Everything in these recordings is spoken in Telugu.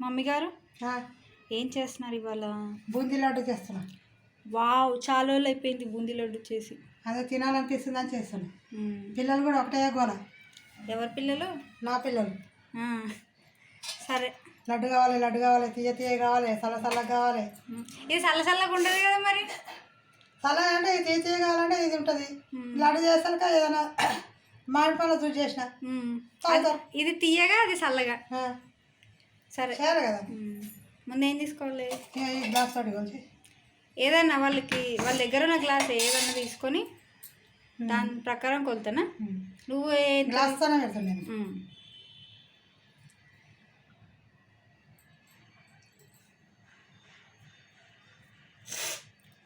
మమ్మీ గారు? ఏం చేస్తున్నారు ఇవాళ? బూందీ లడ్డు చేస్తున్నా. వావ్ చాలా రోజులు అయిపోయింది బూందీ లడ్డు చేసి. అదే తినాలనిపిస్తుందని చేస్తున్నా. మ్మ్. పిల్లలు కూడా ఒకటే గోల. ఎవరి పిల్లలు? నా పిల్లలు. సరే. లడ్డు కావాలి లడ్డు కావాలి తీయ తీయ కావాలి సల్ల సల్ల కావాలి. ఇది చల్ల చల్లగా ఉండదు కదా మరి? సల్ల అంటే ఇది తీయ తీయ కావాలంటే ఇది ఉంటుంది. లడ్డు చేస్తాక ఏదైనా మామిడి పనులు చూసి చేసిన. ఇది తీయగా అది చల్లగా సరే. చేయాలి కదా. ముందు ఏం తీసుకోవాలి గ్లాస్ కలిసి ఏదన్నా వాళ్ళకి వాళ్ళ దగ్గర ఉన్న గ్లాస్ ఏదన్నా తీసుకొని దాని ప్రకారం కొలుతానా? నువ్వు ఏ- గ్లాస్ తోనే పెడతాను నేను. మ్మ్.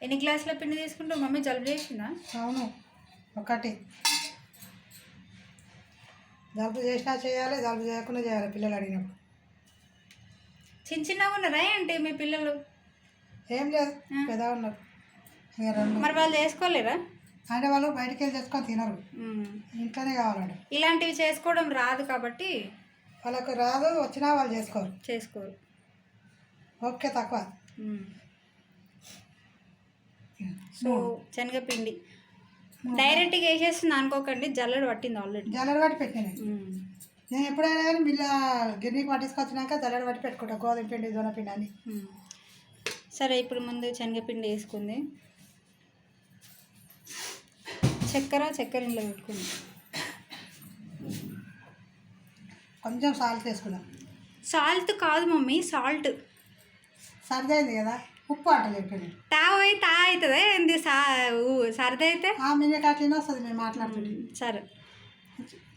ఎన్ని గ్లాసుల పిండి తీసుకుంటావు? మమ్మీ జలుబు చేసిందా? అవును ఒకటి. జలుబు చేసినా చేయాలి జలుబు చేయకుండా చేయాలి పిల్లలు అడిగినప్పుడు. చిన్న చిన్నగా ఉన్నారా ఏంటి మీ పిల్లలు? ఏం లేదు పెద్దగా ఉన్నారు. ఇక రెండు. మరి వాళ్ళు చేసుకోలేరా అంటే వాళ్ళు బయటికి వెళ్ళి తెచ్చుకొని తినరు. ఇంట్లోనే కావాలంట ఇలాంటివి చేసుకోవడం రాదు కాబట్టి వాళ్ళకు రాదు వచ్చినా వాళ్ళు చేసుకోరు. చేసుకోరు. ఓకే తక్కువ. సో శనగపిండి. డైరెక్ట్గా వేసేస్తుంది అనుకోకండి జల్లెడ పట్టింది ఆల్రెడీ జల్లెడ పట్టి పెట్టిన నేను ఎప్పుడైనా కానీ మిల్ల గిన్నెకి పట్టించుకొచ్చినాక జల్లెడ పట్టి పెట్టుకుంటా గోధుమ పిండి జొన్న పిండి అని సరే ఇప్పుడు ముందు శనగపిండి వేసుకుంది. చక్కెర చక్కెర ఇంట్లో పెట్టుకుంది. కొంచెం సాల్ట్ వేసుకున్నాం సాల్ట్ కాదు మమ్మీ సాల్ట్. సరిది అయింది కదా ఉప్పు అంటలేదు నేను తా అవుతుందా ఏంది సా ఊ- సరదా అయితే ఆ మిన్నకి అట్లనే వస్తుంది మేము మాట్లాడుతుంటే. సరే.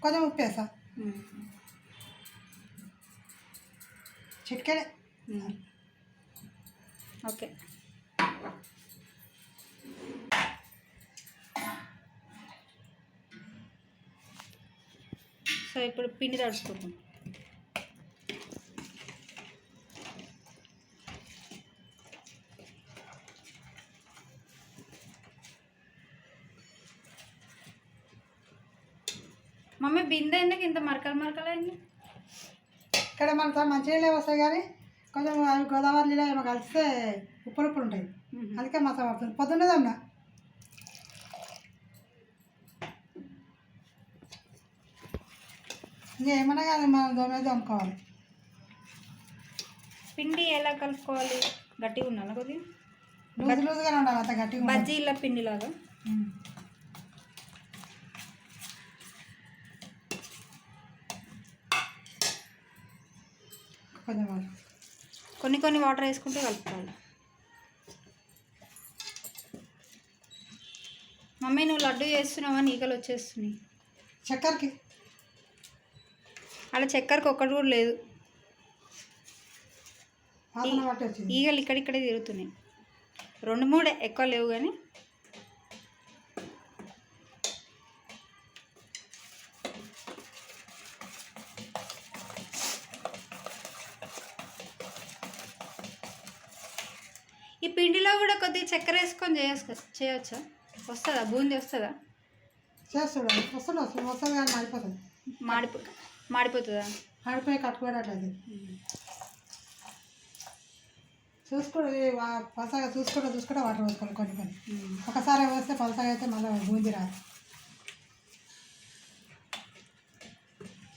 కొంచెం ఉప్పు వేసా మ్మ్. ఓకే సో ఇప్పుడు పిండి తడుచుకుంటాం మమ్మీ బిందె ఎందుకు ఇంత మరకలు మరకలు అయింది ఇక్కడ మనతో మంచినీళ్ళే వస్తాయి కానీ కొంచెం అవి గోదావరిలో ఏమో కలిస్తే ఉప్పులు ఉప్పులు ఉంటాయి అందుకే మసా పడుతుంది. పొద్దున్నదమ్మా ఏమన్నా కానీ మనం దోమే దోముకోవాలి పిండి ఎలా కలుపుకోవాలి? గట్టిగా ఉండాలి కొద్దిగా? లూజు లూజుగానే ఉండాలి అంత గట్టిగా. బజ్జీల పిండి లాగా ఉమ్. కొంచెం వాటర్. కొన్ని వాటర్ వేసుకుంటూ కలుపుకోవాలి మమ్మీ నువ్వు లడ్డు చేస్తున్నావా? ఈగలు వచ్చేస్తున్నాయి. చక్కెరకి? అలా చక్కెరకు ఒక్కటి కూడా లేదు. ఈగలు ఇక్కడిక్కడే తిరుగుతున్నాయి. రెండు మూడే ఎక్కువ లేవు కానీ ఈ పిండిలో కూడా కొద్దిగా చక్కెర వేసుకొని చేయొచ్చు చేయొచ్చా? వస్తుందా? బూందీ వస్తుందా? చేస్తాడు. వస్తుంది వస్తుంది వస్తుంది కానీ మాడిపోతుంది మాడిపో మాడిపోతుందా? మాడిపోయి కట్టుకోవట్లేదు చూసుకోడు ఇది వా- పలసగా చూసుకుంటూ చూసుకుంటూ వాటర్ పోసుకోవాలి కొన్ని కొన్ని. ఒకసారి పోస్తే పలసగా అయితే మళ్ళీ బూందీ రాదు.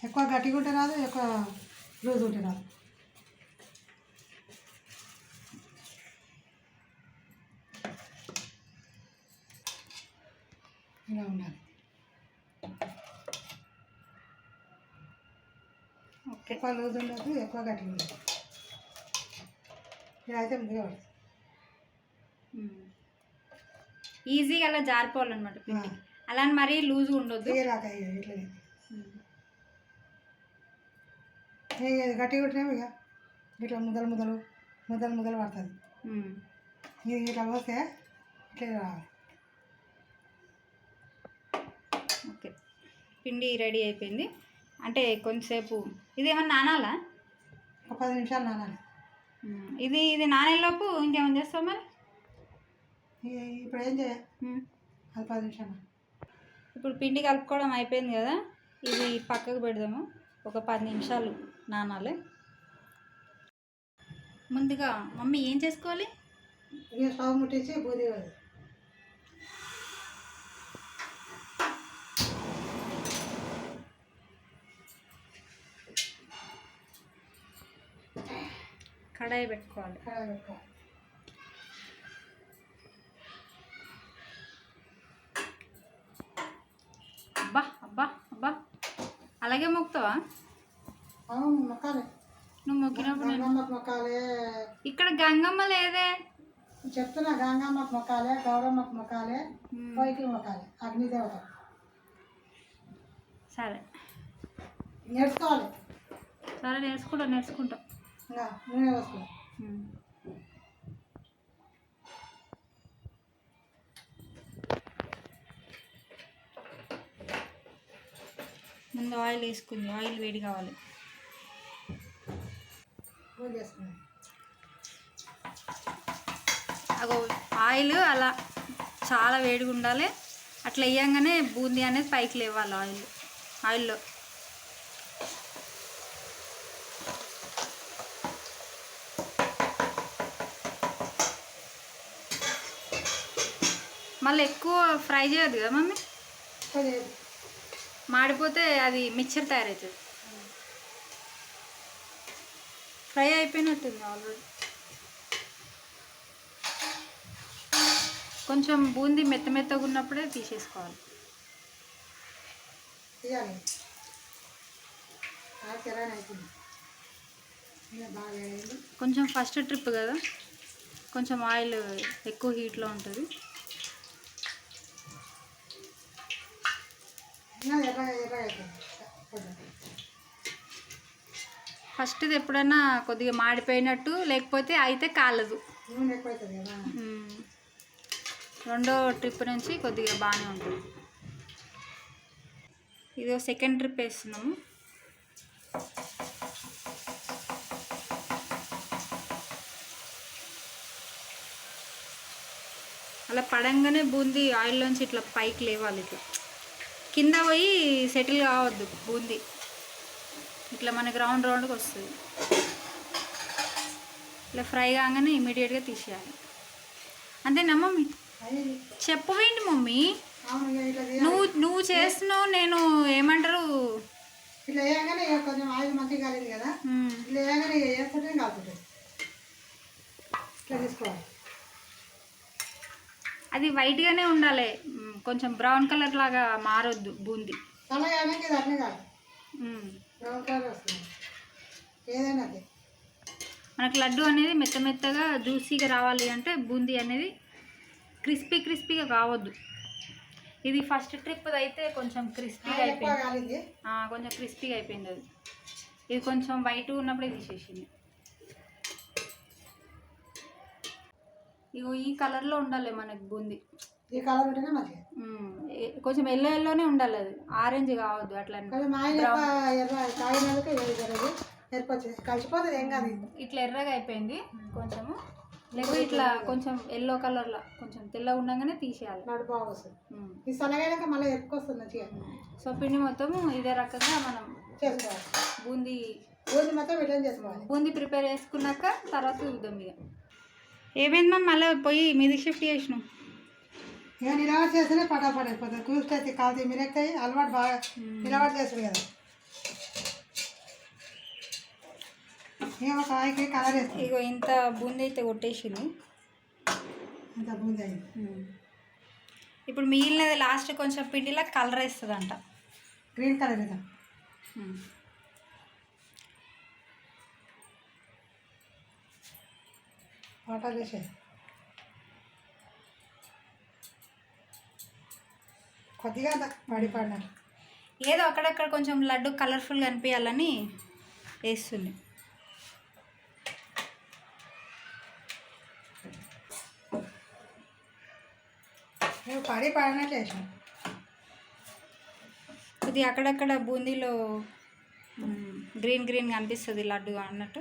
ఎక్కువ గట్టిగా ఉంటే రాదు ఎక్కువ లూజ్ ఉంటే రాదు ఇలా ఉండాలి ఓకే ఎక్కువ లూజ్ ఉండదు ఎక్కువ గట్టిగా ఉండదు. ఇలా అయితే ముందుగా. ఈజీగా అలా జారిపోవాలన్నమాట పిండి అలా అని మరీ లూజ్గా ఉండొద్దు. ఇట్లనే. గట్టిగా ఉంటేనేమో ఇక. ఇట్లా ముద్దలు ముద్దలు ముద్దలు ముద్దలు పడుతుంది. ఇది ఇట్లా పోస్తే ఇట్లా రావాలి. ఓకే. పిండి రెడీ అయిపోయింది. అంటే కొంచెంసేపు ఇది ఏమన్నా నానాలా? ఒక పది నిమిషాలు నానాలి. ఇది ఇది నానేలోపు ఇంకేమైనా చేస్తాం మరి? ఇప్పుడు ఏం చేయాలి. అది పది నిమిషాలు. ఇప్పుడు పిండి కలుపుకోవడం అయిపోయింది కదా ఇది పక్కకు పెడదాము. ఒక పది నిమిషాలు నానాలి. ముందుగా మమ్మీ ఏం చేసుకోవాలి? ఇక స్టవ్ ముట్టించి బూది కడాయి పెట్టుకోవాలి. కడాయి పెట్టుకోవాలి. అబ్బా అబ్బా అబ్బా. అలాగే మొక్కుతావా? మొక్కాలి. నువ్వు మొక్కినప్పుడు మొక్కాలి. ఇక్కడ గంగమ్మ లేదే. చెప్తున్నా గంగమ్మకు మొక్కాలి గౌరమ్మకు మొక్కాలి. కోయికి మొక్కాలి అగ్నిదేవత. సరే. నేర్చుకోవాలి. సరే నేర్చుకుంటా నేర్చుకుంటా. నూనె. ముందు ఆయిల్ వేసుకుంది ఆయిల్ వేడి కావాలి. అగో ఆయిల్ అలా చాలా వేడిగా ఉండాలి. అట్లా వేయంగానే బూందీ అనేది పైకి లేవాలి ఆయిల్ ఆయిల్లో. మళ్ళీ ఎక్కువ ఫ్రై చేయొద్దు కదా మమ్మీ? మాడిపోతే అది మిక్చర్ తయారవుతుంది. ఫ్రై అయిపోయినట్టుంది ఆల్రెడీ. కొంచెం బూందీ మెత్త మెత్తగా ఉన్నప్పుడే తీసేసుకోవాలి. కొంచెం ఫస్ట్ ట్రిప్ కదా. కొంచెం ఆయిల్ ఎక్కువ హీట్లో ఉంటుంది ఇంకా ఎర్రగా ఎర్రగా అయిపోయింది కొద్దిగా ఫస్ట్ది ఎప్పుడైనా కొద్దిగా మాడిపోయినట్టు లేకపోతే అయితే కాలదు. రెండో ట్రిప్ నుంచి కొద్దిగా బాగానే ఉంటుంది. ఇది సెకండ్ ట్రిప్ వేస్తున్నాము. అలా పడంగానే బూందీ ఆయిల్లోంచి ఇట్లా పైకి లేవాలి ఇట్లా. కింద పోయి సెటిల్ కావద్దు బూందీ. ఇట్లా మనకి రౌండ్ రౌండ్గా వస్తుంది. ఇట్లా ఫ్రై కాగానే ఇమీడియట్గా తీసేయాలి. అంతేనా మమ్మీ? చెప్పవేంటి మమ్మీ. నువ్వు నువ్వు చేస్తున్నావు నేను ఏమంటారు? ఇట్లా వేయగానే కొంచెం ఆయిల్ మంచిగా కాలేదు కదా. ఇట్లా వేయగానే వేస్తుంటే ఇట్లా తీసుకోవాలి. అది వైట్గానే ఉండాలి. కొంచెం బ్రౌన్ కలర్ లాగా మారొద్దు బూందీ. మనకు లడ్డు అనేది మెత్త మెత్తగా జ్యూసీగా రావాలి అంటే బూందీ అనేది క్రిస్పీ క్రిస్పీగా కావద్దు. ఇది ఫస్ట్ ట్రిప్ అయితే కొంచెం క్రిస్పీగా అయిపోయింది. కొంచెం క్రిస్పీగా అయిపోయింది అది. ఇది కొంచెం వైట్ ఉన్నప్పుడే తీసేసింది. ఇగో ఈ కలర్లో ఉండాలి మనకి బూందీ. ఈ కలర్ ఉంటేనే. ఏ- కొంచెం ఎల్లో ఎల్లోనే ఉండాలి అది. ఆరెంజ్ కావద్దు అట్లా కొంచెం ఎర్ర కాగినాలకి ఎరుపు వచ్చింది కలిసిపోతుంది ఏం కాదు. ఇట్లా ఎర్రగా అయిపోయింది కొంచెము. లేకపోతే ఇట్లా కొంచెం ఎల్లో కలర్లో కొంచెం తెల్లగా ఉండగానే తీసేయాలి. నడు బాగా వస్తుంది. మ్మ్. ఈ సన్నగైనాక మళ్ళీ ఎరుపు వస్తుంది మంచిగా. సో పిండి మొత్తం ఇదే రకంగా మనం చేసుకోవాలి. బూందీ బూంది మొత్తం రిటర్న్ చేసుకోవాలి. బూందీ ప్రిపేర్ చేసుకున్నాక తర్వాత చూద్దాం ఇక. ఏమైంది మ్యామ్ మళ్ళీ పోయి మీదికి షిఫ్ట్ చేసినాం ఇక నిలబడి చేస్తేనే పటాపట్ అయిపోతుంది కూర్చొని కాలుతాయి మిరక్కాయి అలవాటు బాగా నిలబడి చేస్తుంది కదా. ఇక ఒక కలర్ వేస్తుంది ఇగో ఇంత బూందీ అయితే కొట్టేసింది అంత బూంది అయింది. ఇప్పుడు మిగిలినది లాస్ట్ కొంచెం పిండిలో కలర్ వేస్తుందంట. గ్రీన్ కలర్ కదా వాటర్ వేసేది కొద్దిగా అంత పడి పడినారు. ఏదో అక్కడక్కడ కొంచెం లడ్డు కలర్ఫుల్గా అనిపించాలని వేస్తుంది. మేము పడి పడినట్టు వేసాం కొద్దిగా అక్కడక్కడ బూందీలో గ్రీన్ గ్రీన్గా అనిపిస్తుంది లడ్డు అన్నట్టు.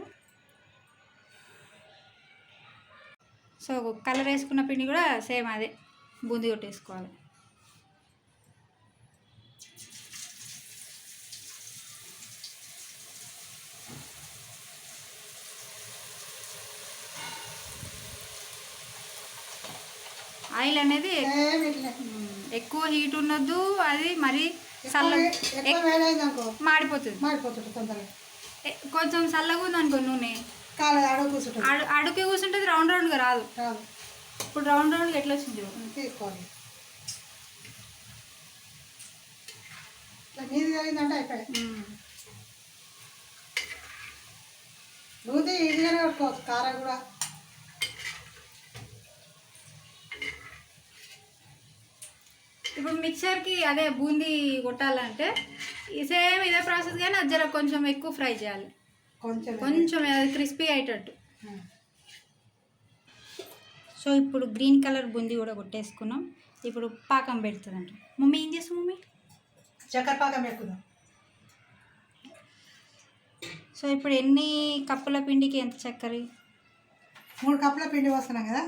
సో కలర్ వేసుకున్న పిండి కూడా సేమ్ అదే. బూంది కొట్టేసుకోవాలి. ఆయిల్ అనేది ఎక్కువ హీట్ ఉండొద్దు అది మరి చల్ల మాడిపోతుంది. కొంచెం చల్లగా ఉంది అనుకో నూనె. కాలేదు అడుగు కూర్చుంటుంది. అడు అడుగు కూర్చుంటుంది రౌండ్ రౌండ్గా రాదు. రాదు. ఇప్పుడు రౌండ్ రౌండ్గా ఎట్లా వచ్చింది. తీసుకోవాలి. ఇట్లా మీది జరిగిందంటే అయిపోయాయి. బూందీ ఈజీగానే కొట్టుకోవచ్చు కారం కూడా. ఇప్పుడు మిక్చర్కి అదే బూందీ కొట్టాలంటే సేమ్ ఇదే ప్రాసెస్ కానీ అది జర కొంచెం ఎక్కువ ఫ్రై చేయాలి. కొంచెం కొంచెం అది క్రిస్పీ అయ్యేటట్టు. సో ఇప్పుడు గ్రీన్ కలర్ బూందీ కూడా కొట్టేసుకున్నాం. ఇప్పుడు పాకం పెడుతుందంట. మమ్మీ ఏం చేస్తాం మమ్మీ? చక్కెర పాకం ఎక్కుదాం సో ఇప్పుడు ఎన్ని కప్పుల పిండికి ఎంత చక్కెర? మూడు కప్పుల పిండి వస్తున్నాం కదా.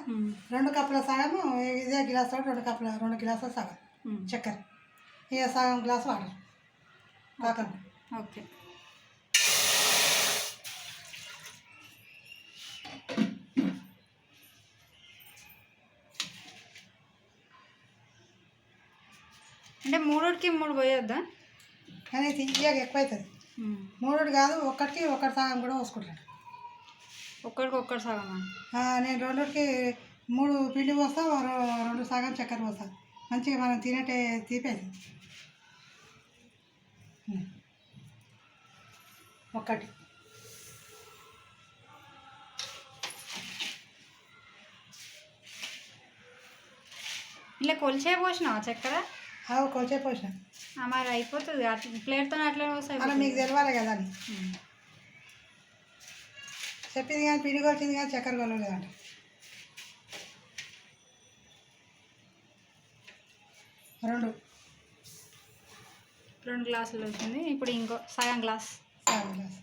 రెండు కప్పుల సగము ఇదే గ్లాస్ రెండు కప్పుల రెండు గ్లాసుల సగం చక్కెర. ఇక సగం గ్లాస్ వాటర్. పాకం. ఓకే. అంటే మూడుకి మూడు పోయొద్దా? కానీ తీయగా ఎక్కువ అవుతుంది మూడు కాదు ఒక్కటికి ఒకటి సగం కూడా పోసుకుంటాడు. ఒక్కడికి ఒక్కటి సగమా? నేను రెండుకి మూడు పిండి పోస్తా రెండు సగం చక్కెర పోస్తా. మంచిగా మనం తినేటే తీపేది. ఉమ్. ఒక్కటి ఇలా కొలిచే పోసినావా చక్కెర? ఆవు కొంచెం పోసిన మరి అయిపోతుంది. అట్లా ప్లేట్తో అట్లనే వస్తాయి. మీకు తెలవాలి కదా అని. చెప్పింది కానీ పిండి కొలిచింది కానీ చక్కెర కొలలేదంట రెండు. రెండు గ్లాసులు వచ్చింది. ఇప్పుడు ఇంకో సగం గ్లాస్. సగం గ్లాస్.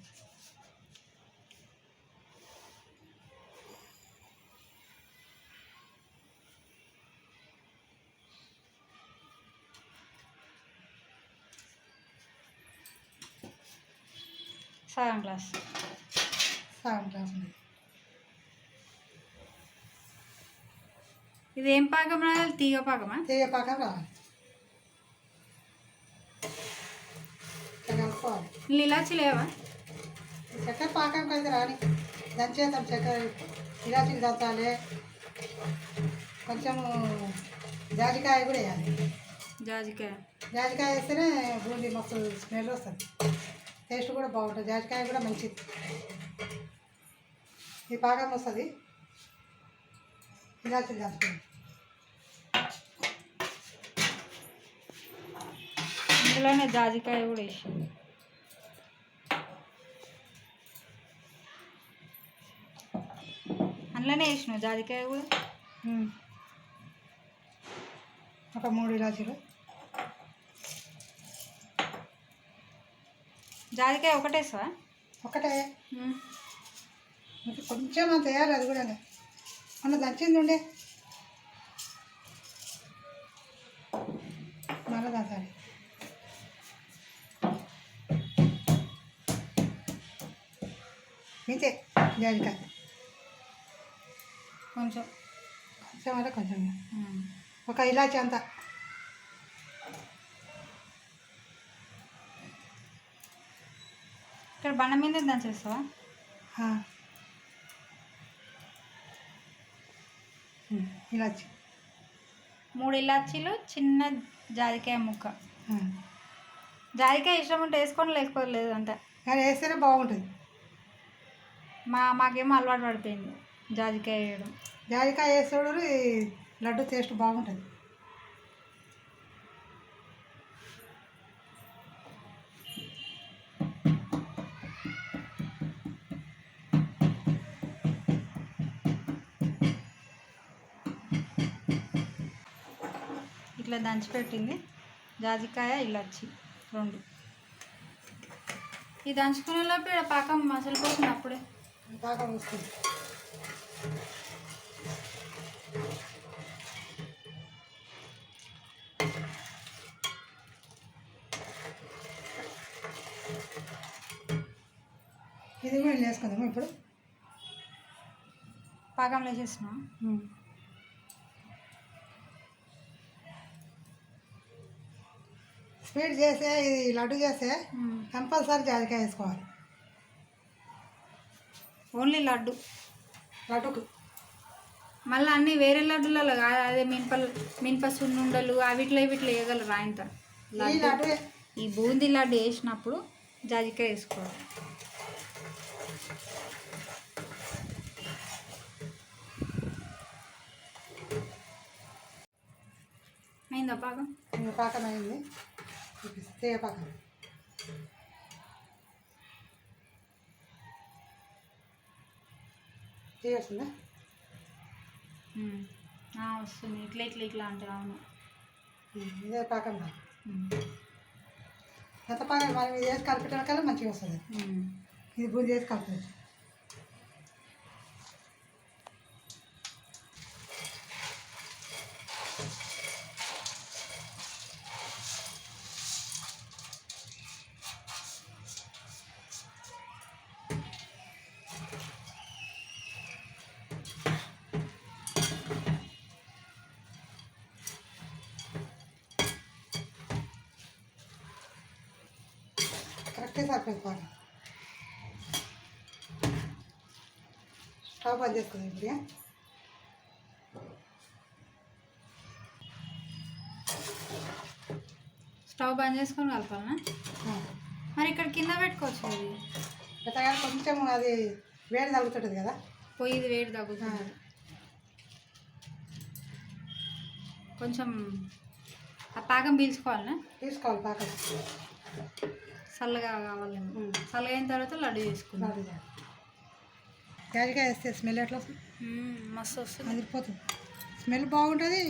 సగం గ్లాస్ సగం గ్లాస్ ఇది ఏం పాకం రావాలి తీగ పాకమా? తీగ పాకం రావాలి కలుపుకోవాలి ఇలాచి లేవా? చక్కెర పాకంకి అయితే రాని. దంచేద్దాం చక్కెర ఇలాచీలు దంచాలి. కొంచెము జాజికాయ కూడా వేయాలి. జాజికాయ. జాజికాయ వేస్తేనే బూందీ మస్తు స్మెల్ వస్తుంది. టేస్ట్ కూడా బాగుంటుంది. జాజికాయ కూడా మంచిది. ఈ పాకం వస్తుంది ఇలాచీలు దంచుకోండి ఇందులోనే జాజికాయ కూడా వేసింది అందులోనే వేసినావు జాజికాయ కూడా? ఉమ్. ఒక మూడు ఇలాచీలు. జాజికాయ ఒకటే. ఇంకా కొంచెం అంత వేయాలి అది కూడా మొన్న దంచింది ఉండే. మళ్ళీ దంచాలి. ఇంతే జాజికాయ. కొంచెం. కొంచెం అంటే కొంచెం. ఒక ఇలాచి అంతా. ఇక్కడ బండ మీద దంచేస్తావా. ఉమ్, ఇలాచి. మూడు ఇలాచీలు చిన్న జాజికాయ ముక్క. ఆ. జాజికాయ ఇష్టం ఉంటే వేసుకొని లేకపోతే లేదు అంట కానీ వేస్తేనే బాగుంటుంది. మా మాకేమో అలవాటు పడిపోయింది జాజికాయ వేయడం. జాజికాయ వేస్తాడు ఈ లడ్డు టేస్ట్ బాగుంటుంది. ఇట్లా దంచిపెట్టింది. జాజికాయ ఇలాచి రెండు. ఈ దంచుకునే లోపు ఈడ పాకం మసలిపోతుంది అప్పుడే. బాగా వస్తుంది. ఇది కూడా వేసుకుందాము ఇప్పుడు? పాకం వేసేసినా స్వీట్ చేసే ఇది లడ్డు చేస్తే కంపల్సరీ జాజికాయ వేసుకోవాలి. ఓన్లీ లడ్డు. లడ్డుకు. మళ్ళీ అన్ని వేరే లడ్డులలో కాదు అదే మినప మినప సున్నుండలు అవిట్లో వీటిలో వేయగలరు ఈ లడ్డు. ఈ బూందీ లడ్డు వేసినప్పుడు జాజికాయ వేసుకోవాలి. అయిందా ఇంకా పాకం అయింది తీగ పాకం తీగ వస్తుందా. ఇట్లా ఇట్లా ఇట్లా అంటే అవును. ఉమ్, ఇదే పాకం. ఉమ్. ఎంత పాకం? మనం ఇది వేసి కల్లా మంచిగా వస్తుంది. ఇది బూంది వేసి కలుపుకోవచ్చు. సరిపోయింది పాకం స్టవ్ బంద్ చేసుకుందాం ఇప్పుడు. స్టవ్ బంద్ చేసుకొని కలపాలనా. మరి ఇక్కడ కింద పెట్టుకోవచ్చు ఎట్లా కొంచెం అది వేడి తగ్గుతుంటుంది కదా. పొయ్యి వేడి తగ్గుతుంది కొంచెం ఆ పాకం పీల్చుకోవాలనా? తీసుకోవాలి పాకం. చల్లగా కావాలేమో ఉమ్. చల్లగా అయిన తర్వాత లడ్డు చేసుకుందాం. జాజికాయ వేస్తే స్మెల్ ఎట్లా మస్తు వస్తుంది. అదిరిపోతుంది. స్మెల్ బాగుంటుంది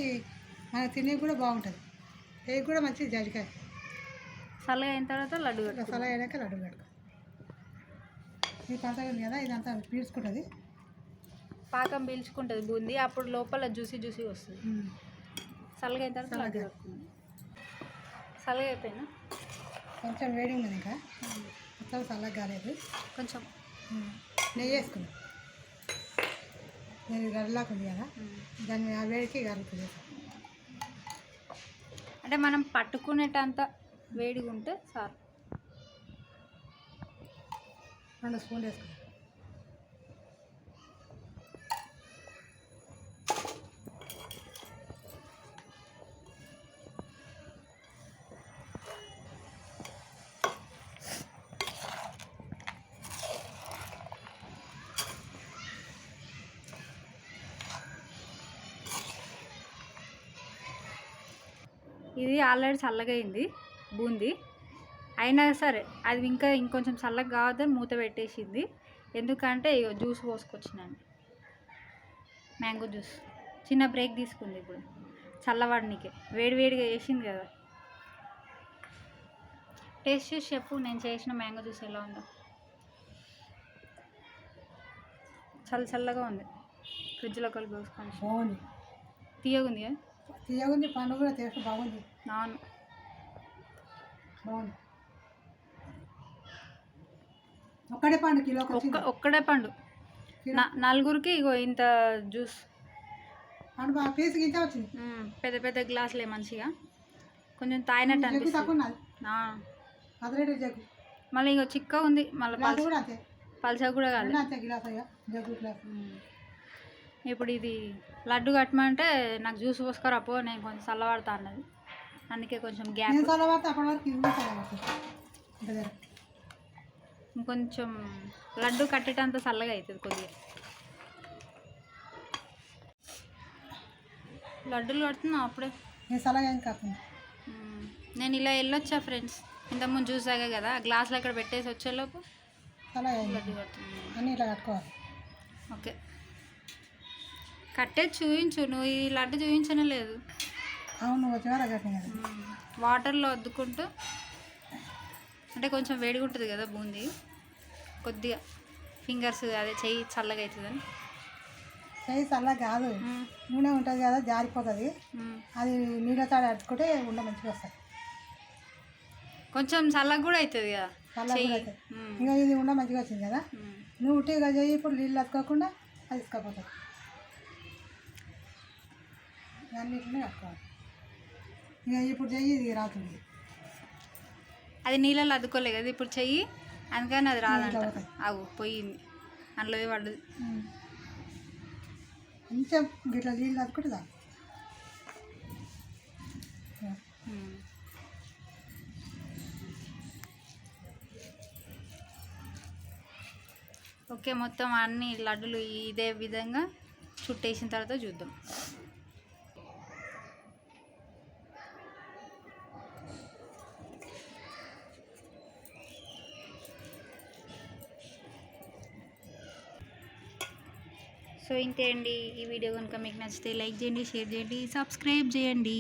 మనకు తినే కూడా బాగుంటుంది. టేక్ కూడా మంచిది జాజికాయ చల్లగా అయిన తర్వాత లడ్డు మసాలా అయినాక లడ్డు పెట్టుకో ఇది ఉంది కదా ఇదంతా పీల్చుకుంటుంది. పాకం పీల్చుకుంటుంది బూంది అప్పుడు లోపల జ్యూసీ జ్యూసీ వస్తుంది. చల్లగా అయిన తర్వాత లడ్డు చల్లగా. కట్టుకుందాం. చల్లగా అయిపోయినా కొంచెం వేడి ఉన్నది ఇంకా. మొత్తం చల్లగా కాలేదు. కొంచెం. నెయ్యి వేసుకున్నాం నేను గరిలాకు ఉంది కదా. దాన్ని ఆ వేడికి గరుగుతుంది అంటే మనం పట్టుకునేటంత వేడిగా ఉంటే సార్ రెండు స్పూన్లు వేసుకున్నాం ఆల్రెడీ చల్లగా అయింది బూంది. అయినా సరే అది ఇంకా ఇంకొంచెం చల్లగా కావద్దని మూత పెట్టేసింది. ఎందుకంటే ఇగో జ్యూస్ పోసుకొచ్చినాను. Mango juice. చిన్న బ్రేక్ తీసుకుంది ఇప్పుడు. చల్లవాడినికే వేడివేడిగా వేసింది కదా. టేస్ట్ చూసి చెప్పు నేను చేసిన మ్యాంగో జ్యూస్ ఎలా ఉందో. చల్ల చల్లగా ఉంది. ఫ్రిడ్జ్లో కలిపి పోసుకొని. తీయగుంది కదా తీయగుంది పండు కూడా టేస్ట్ బాగుంది. నాను. బాగుంది. ఒక్కడే పండు వచ్చింది ఒక్కడే పండు. కిలో. నలుగురికి ఇగో ఇంత జ్యూస్. పండు బాగా పీసు గింజ వచ్చింది. పెద్ద పెద్ద గ్లాసులే మంచిగా. కొంచెం తాగినట్టు అనిపిస్తుంది. అదరేడు జగ్గు. మళ్ళీ ఇంకో చిక్క ఉంది. మళ్ళీ పల్చగా కూడా కాదు రెండు అంతే గిలాస్ అయ్యా జగ్గు గ్లాస్ ఇప్పుడు ఇది లడ్డు కట్టమంటే నాకు జ్యూస్ పోసుకురా పో నేను కొంచెం చల్లబడతా అన్నది. అందుకే కొంచెం గ్యాప్. చల్లబడితే అప్పటి వరకు ఇంకొంచెం లడ్డు కట్టేటంత చల్లగా అవుతుంది కొద్దిగా. లడ్డూలు కడుతున్నా అప్పుడే. నేను చల్లగా ఏం కాకుండా మ్మ్. నేను ఇలా వెళ్ళొచ్చా ఫ్రెండ్స్? ఇంతకుముందు జ్యూస్ తాగా కదా గ్లాసులు అక్కడ పెట్టేసి వచ్చేలోపు చల్లగా లడ్డు కట్టుకోవాలి. ఓకే. కట్టే చూయించు నువ్వు ఈ లడ్డు చూపించనే లేదు అవును. వాటర్లో వద్దుకుంటూ అంటే కొంచెం వేడిగా ఉంటుంది కదా బూందీ కొద్దిగా ఫింగర్స్ అదే చెయ్యి చల్లగా అవుతుందని చేయి చల్లగా కాదు. నూనె ఉంటుంది కదా జారిపోతుంది. అది నీళ్ళ తాడు అట్టుకుంటే ఉండ మంచిగా వస్తుంది కొంచెం చల్లగా కూడా అవుతుంది కదా చెయ్యి. ఇంకా ఇది ఉండ మంచిగా వచ్చింది కదా. నువ్వు ఉట్టిగా చేయి ఇప్పుడు నీళ్ళు అతుకోకుండా అది ఇసుకపోతుంది కట్టుకోవాలి. ఇక ఇప్పుడు చెయ్యి ఇది రాతుంది. అది నీళ్ళలో అద్దుకోలే కదా ఇప్పుడు చెయ్యి? అందుకని అది రాదంట. అవు పోయింది. అందులో పడ్డది. కొంచెం గిట్ల నీళ్ళు. ఓకే మొత్తం అన్ని లడ్డులు ఇదే విధంగా చుట్టేసిన తర్వాత చూద్దాం. సో ఇంతే అండి. ఈ వీడియో కనుక మీకు నచ్చితే లైక్ చేయండి షేర్ చేయండి సబ్స్క్రైబ్ చేయండి.